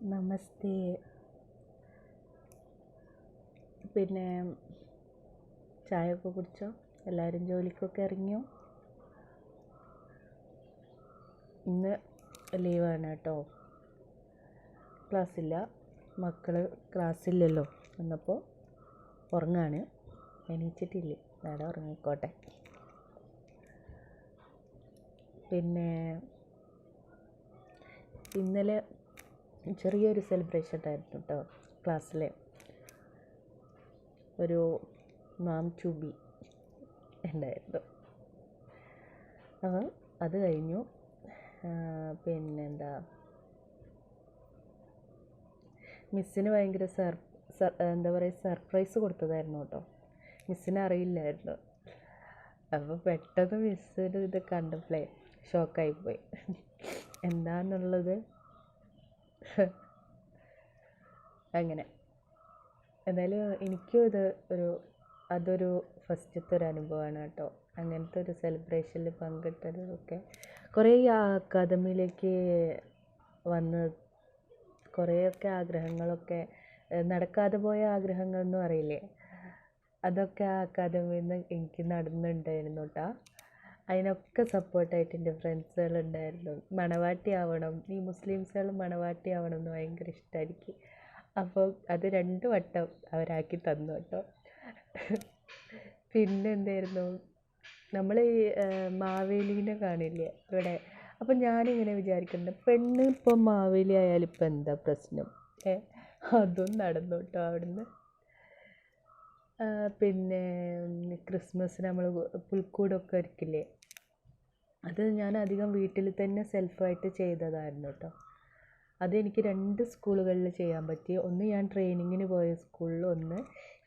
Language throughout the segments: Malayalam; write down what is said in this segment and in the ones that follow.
നമസ്തേ. പിന്നെ ചായയൊക്കെ കുടിച്ചോ? എല്ലാവരും ജോലിക്കൊക്കെ ഇറങ്ങിയോ? ഇന്ന് ലീവാണ് കേട്ടോ. ക്ലാസ്സില്ല. മക്കൾ ക്ലാസ്സില്ലല്ലോ. എന്നപ്പോൾ ഉറങ്ങാണ്. എണീച്ചിട്ടില്ലേ. നേരെ ഉറങ്ങിക്കോട്ടെ. പിന്നെ ഇന്നലെ ചെറിയൊരു സെലിബ്രേഷൻ ആയിരുന്നു കേട്ടോ ക്ലാസ്സിലെ. ഒരു മാം ചുബി ഉണ്ടായിരുന്നു. അപ്പോൾ അത് കഴിഞ്ഞു. പിന്നെന്താ? മിസ്സിന് ഭയങ്കര സർ എന്താ പറയുക സർപ്രൈസ് കൊടുത്തതായിരുന്നു കേട്ടോ മിസ്സിനെ അറിയില്ലായിരുന്നു. അപ്പോൾ പെട്ടെന്ന് മിസ്സിന് ഇത് കണ്ടപ്പോഴേ ഷോക്കായിപ്പോയി എന്താണെന്നുള്ളത് അങ്ങനെ. എന്തായാലും എനിക്കും ഇത് ഒരു അതൊരു ഫസ്റ്റത്തെ ഒരു അനുഭവമാണ് കേട്ടോ. അങ്ങനത്തെ ഒരു സെലിബ്രേഷനിൽ പങ്കിട്ടതൊക്കെ കുറേ ഈ അക്കാദമിയിലേക്ക് വന്ന് കുറേയൊക്കെ ആഗ്രഹങ്ങളൊക്കെ നടക്കാതെ പോയ ആഗ്രഹങ്ങൾ എന്ന് പറയില്ലേ അതൊക്കെ ആ അക്കാദമിയിൽ നിന്ന് എനിക്ക് നടന്നിട്ടുണ്ടായിരുന്നു കേട്ടോ അതിനൊക്കെ സപ്പോർട്ടായിട്ട് എന്റെ ഫ്രണ്ട്സുകൾ ഉണ്ടായിരുന്നു മണവാട്ടി ആവണം. ഈ മുസ്ലിംസുകൾ മണവാട്ടി ആവണം എന്ന് ഭയങ്കര ഇഷ്ടമായിരിക്കും അപ്പോൾ അത് രണ്ട് വട്ടം അവരാക്കി തന്നു കേട്ടോ. പിന്നെ എന്തായിരുന്നു? നമ്മൾ ഈ മാവേലീനെ കാണില്ലേ ഇവിടെ? അപ്പം ഞാനിങ്ങനെ വിചാരിക്കുന്നുണ്ട് പെണ്ണ് ഇപ്പം മാവേലി ആയാലും ഇപ്പം എന്താ പ്രശ്നം? ഏ അതും നടന്നു കേട്ടോ അവിടുന്ന്. പിന്നെ ക്രിസ്മസിന് നമ്മൾ പുൽക്കൂടൊക്കെ ഒരുക്കില്ലേ? അത് ഞാൻ അധികം വീട്ടിൽ തന്നെ സെൽഫായിട്ട് ചെയ്തതായിരുന്നു കേട്ടോ അതെനിക്ക് രണ്ട് സ്കൂളുകളിൽ ചെയ്യാൻ പറ്റി. ഒന്ന് ഞാൻ ട്രെയിനിങ്ങിന് പോയ സ്കൂളിൽ ഒന്ന്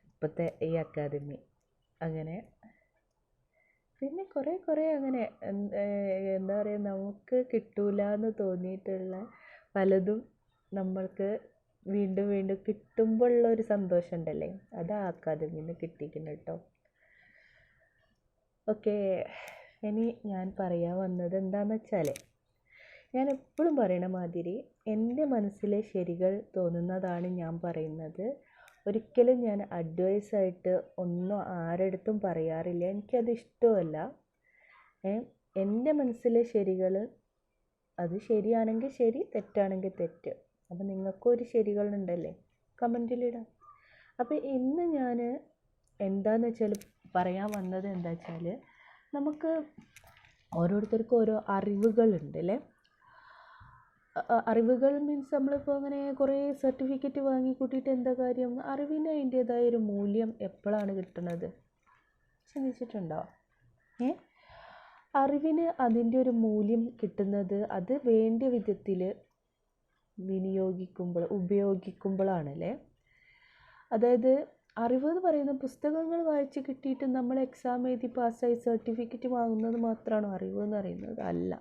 ഇപ്പോഴത്തെ ഈ അക്കാദമി. അങ്ങനെ. പിന്നെ കുറേ കുറേ അങ്ങനെ. എന്താ പറയുക നമുക്ക് കിട്ടൂല എന്ന് തോന്നിയിട്ടുള്ള പലതും നമ്മൾക്ക് വീണ്ടും വീണ്ടും കിട്ടുമ്പോഴുള്ള ഒരു സന്തോഷം ഉണ്ടല്ലേ? അത് ആ അക്കാദമിയിൽ നിന്ന് കേട്ടോ ഓക്കെ. ഇനി ഞാൻ പറയാൻ വന്നത് എന്താണെന്ന് വെച്ചാൽ ഞാൻ എപ്പോഴും പറയണ മാതിരി എന്റെ മനസ്സിലെ ശരികൾ തോന്നുന്നതാണ് ഞാൻ പറയുന്നത്. ഒരിക്കലും ഞാൻ അഡ്വൈസായിട്ട് ഒന്നും ആരടുത്തും പറയാറില്ല. എനിക്കത് ഇഷ്ടമല്ല. എന്റെ മനസ്സിലെ ശരികൾ അത് ശരിയാണെങ്കിൽ ശരി തെറ്റാണെങ്കിൽ തെറ്റ്. അപ്പം നിങ്ങൾക്കും ഒരു ശരികളുണ്ടല്ലേ കമന്റിലിടാം അപ്പോൾ ഇന്ന് ഞാൻ എന്താണെന്ന് വെച്ചാൽ പറയാൻ വന്നത് എന്താ വെച്ചാൽ നമുക്ക് ഓരോരുത്തർക്കും ഓരോ അറിവുകളുണ്ട് അല്ലേ അറിവുകൾ മീൻസ് നമ്മളിപ്പോൾ അങ്ങനെ കുറേ സർട്ടിഫിക്കറ്റ് വാങ്ങി കൂട്ടിയിട്ട് എന്താ കാര്യം? അറിവിന് അതിന്റേതായ ഒരു മൂല്യം എപ്പോഴാണ് കിട്ടുന്നത്? ചിന്തിച്ചിട്ടുണ്ടോ? ഏ? അറിവിന് അതിന്റെ ഒരു മൂല്യം കിട്ടുന്നത് അത് വേണ്ട വിധത്തിൽ വിനിയോഗിക്കുമ്പോൾ ഉപയോഗിക്കുമ്പോഴാണല്ലേ അതായത് അറിവ് എന്ന് പറയുന്നത് പുസ്തകങ്ങൾ വായിച്ച് കിട്ടിയിട്ട് നമ്മൾ എക്സാം എഴുതി പാസ്സായി സർട്ടിഫിക്കറ്റ് വാങ്ങുന്നത് മാത്രമാണോ അറിവ് എന്ന് പറയുന്നത്? അല്ല.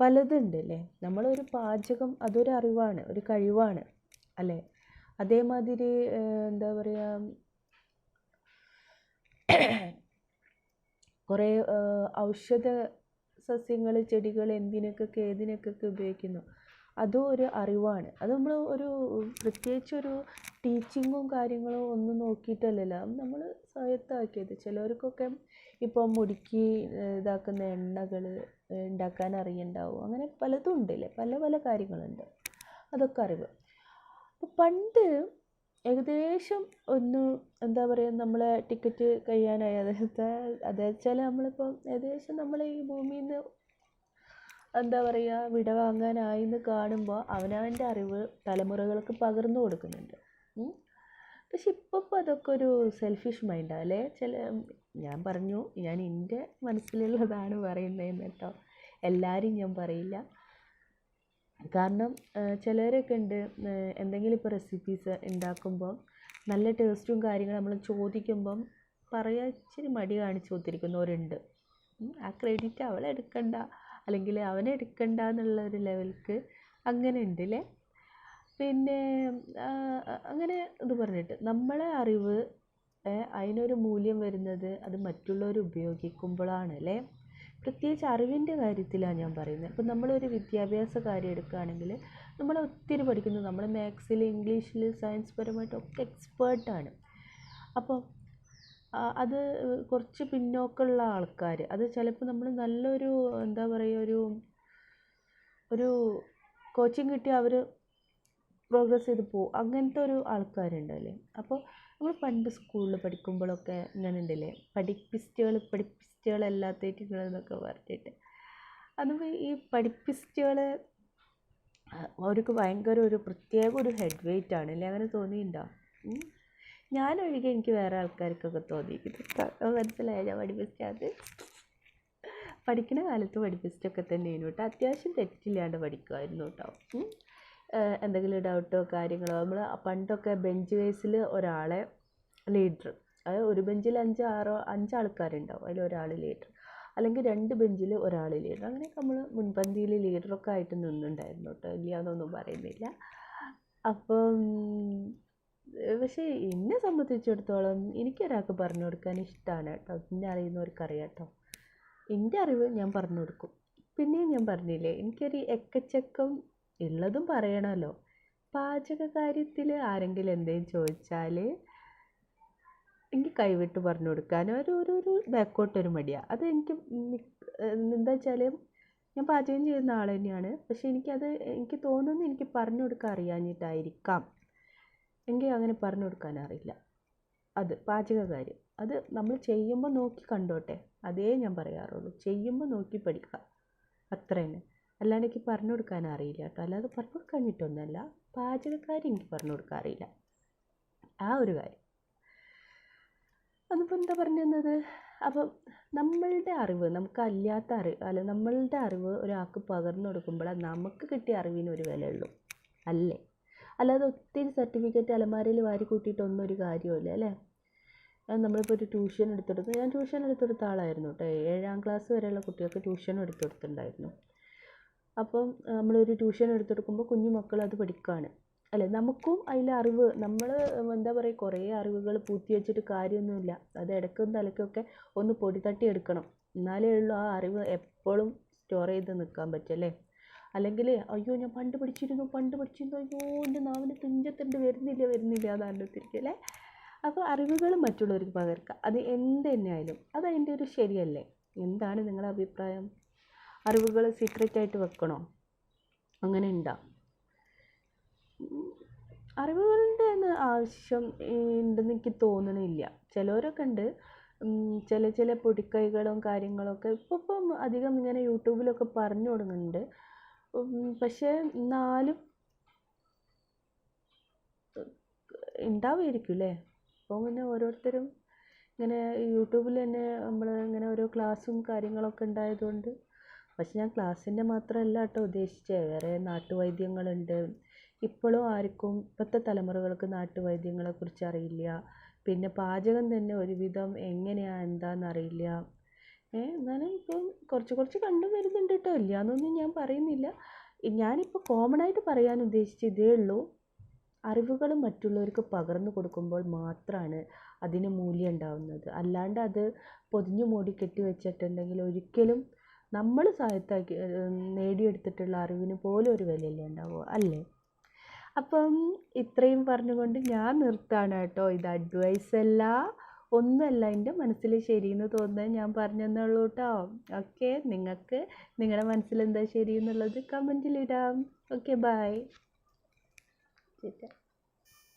പലതുണ്ട് അല്ലേ നമ്മളൊരു പാചകം അതൊരു അറിവാണ് ഒരു കഴിവാണ് അല്ലേ? അതേമാതിരി എന്താ പറയുക കുറേ ഔഷധ സസ്യങ്ങൾ ചെടികൾ എന്തിനൊക്കെ ഏതിനൊക്കെ ഉപയോഗിക്കുന്നു. അതും ഒരു അറിവാണ്. അത് നമ്മൾ ഒരു പ്രത്യേകിച്ച് ഒരു ടീച്ചിങ്ങും കാര്യങ്ങളും ഒന്നും നോക്കിയിട്ടല്ലല്ലോ. നമ്മൾ സ്വായത്തമാക്കിയത് ചിലവർക്കൊക്കെ ഇപ്പോൾ മുടിക്ക് ഇതാക്കുന്ന എണ്ണകൾ ഉണ്ടാക്കാൻ അറിയണ്ടാവും? അങ്ങനെ പലതും ഉണ്ടല്ലേ? പല പല കാര്യങ്ങളുണ്ട്. അതൊക്കെ അറിവ്. പണ്ട് ഏകദേശം ഒന്ന് എന്താ പറയുക നമ്മളെ ടിക്കറ്റ് കഴിയാനായി. അതായത് വെച്ചാൽ നമ്മളിപ്പോൾ ഏകദേശം നമ്മൾ ഈ ഭൂമിയിൽ നിന്ന് എന്താ പറയുക വിട വാങ്ങാനായി എന്ന് കാണുമ്പോൾ അവനവന്റെ അറിവ് തലമുറകൾക്ക് പകർന്നു കൊടുക്കുന്നുണ്ട്. പക്ഷെ ഇപ്പം അതൊക്കെ ഒരു സെൽഫിഷ് മൈൻഡാണ് അല്ലേ? ചില ഞാൻ പറഞ്ഞു ഞാൻ എന്റെ മനസ്സിലുള്ളതാണ് പറയുന്നതെന്ന് കേട്ടോ. എല്ലാവരും ഞാൻ പറയില്ല. കാരണം ചിലരൊക്കെ ഉണ്ട് എന്തെങ്കിലും ഇപ്പോൾ റെസിപ്പീസ് ഉണ്ടാക്കുമ്പോൾ നല്ല ടേസ്റ്റും കാര്യങ്ങളും നമ്മൾ ചോദിക്കുമ്പം പറയാൻ ഇച്ചിരി മടി കാണിച്ചു കൊടുത്തിരിക്കുന്നവരുണ്ട്. ആ ക്രെഡിറ്റ് അവളെടുക്കണ്ട അല്ലെങ്കിൽ അവനെടുക്കണ്ട എന്നുള്ള ഒരു ലെവൽക്ക് അങ്ങനെ ഉണ്ട് അല്ലേ പിന്നെ അങ്ങനെ ഇത് പറഞ്ഞിട്ട് നമ്മളെ അറിവ് അതിനൊരു മൂല്യം വരുന്നത് അത് മറ്റുള്ളവർ ഉപയോഗിക്കുമ്പോഴാണ് അല്ലേ പ്രത്യേകിച്ച് അറിവിന്റെ കാര്യത്തിലാണ് ഞാൻ പറയുന്നത്. ഇപ്പം നമ്മളൊരു വിദ്യാഭ്യാസ കാര്യം എടുക്കുകയാണെങ്കിൽ നമ്മൾ ഒത്തിരി പഠിക്കുന്നു. നമ്മൾ മാത്സിൽ ഇംഗ്ലീഷിൽ സയൻസ് പരമായിട്ടൊക്കെ എക്സ്പേർട്ടാണ്. അപ്പോൾ അത് കുറച്ച് പിന്നോക്കമുള്ള ആൾക്കാർ അത് ചിലപ്പോൾ നമ്മൾ നല്ലൊരു എന്താ പറയുക ഒരു ഒരു കോച്ചിങ് കിട്ടി അവർ പ്രോഗ്രസ് ചെയ്ത് പോകും അങ്ങനത്തെ ഒരു ആൾക്കാരുണ്ടല്ലേ. അപ്പോൾ നമ്മൾ പണ്ട് സ്കൂളിൽ പഠിക്കുമ്പോഴൊക്കെ ഇങ്ങനെ ഉണ്ടല്ലേ പഠിപ്പിസ്റ്റുകൾ പഠിപ്പിസ്റ്റുകളല്ലാത്തേറ്റുകൾ എന്നൊക്കെ പറഞ്ഞിട്ട്. അതുമ്പോൾ ഈ പഠിപ്പിസ്റ്റുകൾ അവർക്ക് ഭയങ്കര ഒരു പ്രത്യേക ഒരു ഹെഡ് വെയിറ്റ് ആണ് അല്ലേ അങ്ങനെ തോന്നിയിട്ടുണ്ടോ. ഞാനൊഴികെ എനിക്ക് വേറെ ആൾക്കാർക്കൊക്കെ തോന്നിയിരിക്കുന്നു മനസ്സിലായ? ഞാൻ പഠിപ്പിച്ചത് പഠിക്കുന്ന കാലത്ത് പഠിപ്പിച്ചിട്ടൊക്കെ തന്നെയാണ് കേട്ടോ. അത്യാവശ്യം തെറ്റില്ലാണ്ട് പഠിക്കുമായിരുന്നു കേട്ടോ. എന്തെങ്കിലും ഡൗട്ടോ കാര്യങ്ങളോ? നമ്മൾ പണ്ടൊക്കെ ബെഞ്ച് വൈസിൽ ഒരാളെ ലീഡർ അതായത് ഒരു ബെഞ്ചിൽ അഞ്ച് ആറോ അഞ്ച് ആൾക്കാരുണ്ടാവും. അതിൽ ഒരാൾ ലീഡർ അല്ലെങ്കിൽ രണ്ട് ബെഞ്ചിൽ ഒരാൾ ലീഡർ അങ്ങനെയൊക്കെ നമ്മൾ മുൻപന്തിയിൽ ലീഡറൊക്കെ ആയിട്ട് നിന്നുണ്ടായിരുന്നു കേട്ടോ. ഇല്ല എന്നൊന്നും പറയുന്നില്ല. അപ്പം പക്ഷേ എന്നെ സംബന്ധിച്ചിടത്തോളം എനിക്കൊരാൾക്ക് പറഞ്ഞു കൊടുക്കാൻ ഇഷ്ടമാണ് കേട്ടോ. എന്നെ അറിയുന്നവർക്കറിയാം കേട്ടോ എന്റെ അറിവ് ഞാൻ പറഞ്ഞു കൊടുക്കും. പിന്നെയും ഞാൻ പറഞ്ഞില്ലേ എനിക്കൊരു എക്കച്ചക്കം ഉള്ളതും പറയണമല്ലോ. പാചക കാര്യത്തിൽ ആരെങ്കിലും എന്തെങ്കിലും ചോദിച്ചാൽ എനിക്ക് കൈവിട്ട് പറഞ്ഞു കൊടുക്കാൻ ഒരു ഒരു ഒരു ബാക്കോട്ടൊരു മടിയാണ് അത് എനിക്ക് എന്താ വെച്ചാൽ ഞാൻ പാചകം ചെയ്യുന്ന ആൾ തന്നെയാണ്. പക്ഷേ എനിക്കത് എനിക്ക് തോന്നുന്നു എനിക്ക് പറഞ്ഞു കൊടുക്കാൻ അറിയാഞ്ഞിട്ടായിരിക്കാം. എനിക്ക് അങ്ങനെ പറഞ്ഞു കൊടുക്കാൻ അറിയില്ല. അത് പാചക കാര്യം. അത് നമ്മൾ ചെയ്യുമ്പോൾ നോക്കി കണ്ടോട്ടെ. അതേ ഞാൻ പറയാറുള്ളൂ. ചെയ്യുമ്പോൾ നോക്കി പഠിക്കുക. അത്ര തന്നെ അല്ലാണ്ട് എനിക്ക് പറഞ്ഞു കൊടുക്കാൻ അറിയില്ല കേട്ടോ. അല്ലാതെ പറഞ്ഞു കൊടുക്കാഞ്ഞിട്ടൊന്നുമല്ല പാചകക്കാരി എനിക്ക് പറഞ്ഞു കൊടുക്കാൻ അറിയില്ല. ആ ഒരു കാര്യം. അതിപ്പോൾ എന്താ പറഞ്ഞു തന്നത്? അപ്പം നമ്മളുടെ അറിവ് നമുക്ക് അല്ലാത്ത അറിവ് അല്ല നമ്മളുടെ അറിവ് ഒരാൾക്ക് പകർന്നു കൊടുക്കുമ്പോൾ നമുക്ക് കിട്ടിയ അറിവിന് ഒരു വിലയുള്ളൂ. അല്ലേ? അല്ലാതെ ഒത്തിരി സർട്ടിഫിക്കറ്റ് അലമാരയിൽ വാരി കൂട്ടിയിട്ടൊന്നും ഒരു കാര്യമില്ല അല്ലേ? നമ്മളിപ്പോൾ ഒരു ട്യൂഷൻ എടുത്തെടുത്ത് ഞാൻ ട്യൂഷൻ എടുത്തെടുത്ത ആളായിരുന്നു കേട്ടോ. ഏഴാം ക്ലാസ് വരെയുള്ള കുട്ടികൾക്ക് ട്യൂഷൻ എടുത്തെടുത്തിട്ടുണ്ടായിരുന്നു. അപ്പം നമ്മളൊരു ട്യൂഷൻ എടുത്തെടുക്കുമ്പോൾ കുഞ്ഞു മക്കൾ അത് പഠിക്കുകയാണ് അല്ലേ? നമുക്കും അതിലെ അറിവ് നമ്മൾ എന്താ പറയുക കുറേ അറിവുകൾ പൂത്തി വെച്ചിട്ട് കാര്യമൊന്നുമില്ല. അത് ഇടയ്ക്കും തലയ്ക്കൊക്കെ ഒന്ന് പൊടി തട്ടി എടുക്കണം. എന്നാലേ ഉള്ളൂ ആ അറിവ് എപ്പോഴും സ്റ്റോർ ചെയ്ത് നിൽക്കാൻ പറ്റല്ലേ അല്ലെങ്കിൽ അയ്യോ ഞാൻ പണ്ട് പഠിച്ചിരുന്നു പണ്ട് പഠിച്ചിരുന്നു അയ്യോ എന്റെ നാവിന്റെ തുഞ്ചത്തുണ്ട് വരുന്നില്ല വരുന്നില്ല എന്നാണ് തിരിക്കും അല്ലേ? അപ്പോൾ അറിവുകൾ മറ്റുള്ളവർക്ക് പകർക്കുക അത് എന്ത് തന്നെയായാലും അത് അതിന്റെ ഒരു ശരിയല്ലേ? എന്താണ് നിങ്ങളുടെ അഭിപ്രായം? അറിവുകൾ സീക്രറ്റ് ആയിട്ട് വെക്കണോ? അങ്ങനെ ഉണ്ടോ? അറിവുകളുടെ ആവശ്യം ഉണ്ടെന്ന് എനിക്ക് തോന്നണില്ല. ചിലവരൊക്കെ ഉണ്ട്. ചില ചില പൊടിക്കൈകളും കാര്യങ്ങളൊക്കെ ഇപ്പം ഇപ്പം അധികം ഇങ്ങനെ യൂട്യൂബിലൊക്കെ പറഞ്ഞു തുടങ്ങുന്നുണ്ട് ഉം, പക്ഷേ എന്നാലും ഉണ്ടാവുമായിരിക്കും അല്ലേ അപ്പോൾ പിന്നെ ഓരോരുത്തരും ഇങ്ങനെ യൂട്യൂബിൽ തന്നെ നമ്മൾ ഇങ്ങനെ ഓരോ ക്ലാസ്സും കാര്യങ്ങളൊക്കെ ഉണ്ടായതുകൊണ്ട് പക്ഷെ ഞാൻ ക്ലാസ്സിന്റെ മാത്രമല്ല കേട്ടോ ഉദ്ദേശിച്ചത് വേറെ നാട്ടുവൈദ്യങ്ങളുണ്ട്. ഇപ്പോഴും ആർക്കും ഇപ്പോഴത്തെ തലമുറകൾക്ക് നാട്ടുവൈദ്യങ്ങളെക്കുറിച്ച് അറിയില്ല. പിന്നെ പാചകം തന്നെ ഒരുവിധം എങ്ങനെയാണ് എന്താണെന്ന് അറിയില്ല എന്നാലും ഇപ്പം കുറച്ച് കുറച്ച് കണ്ടും വരുന്നുണ്ട് കേട്ടോ ഇല്ലാന്നൊന്നും ഞാൻ പറയുന്നില്ല. ഞാനിപ്പോൾ കോമൺ ആയിട്ട് പറയാൻ ഉദ്ദേശിച്ചത് ഇതേ ഉള്ളൂ. അറിവുകൾ മറ്റുള്ളവർക്ക് പകർന്നു കൊടുക്കുമ്പോൾ മാത്രമാണ് അതിന് മൂല്യം ഉണ്ടാവുന്നത്. അല്ലാണ്ട് അത് പൊതിഞ്ഞു മൂടി കെട്ടി വെച്ചിട്ടുണ്ടെങ്കിൽ ഒരിക്കലും നമ്മൾ സഹായത്താക്കി നേടിയെടുത്തിട്ടുള്ള അറിവിന് പോലും ഒരു വിലയില്ല ഉണ്ടാവുക അല്ലേ? അപ്പം ഇത്രയും പറഞ്ഞുകൊണ്ട് ഞാൻ നിർത്താണ് കേട്ടോ ഇത് അഡ്വൈസ് അല്ല. ഒന്നുമല്ല എന്റെ മനസ്സിൽ ശരിയെന്ന് തോന്നുന്നത് ഞാൻ പറഞ്ഞെന്നുള്ളൂ കേട്ടോ ഓക്കെ നിങ്ങൾക്ക് നിങ്ങളുടെ മനസ്സിൽ എന്താ ശരി എന്നുള്ളത് കമന്റിലിടാം ഓക്കെ ബൈ.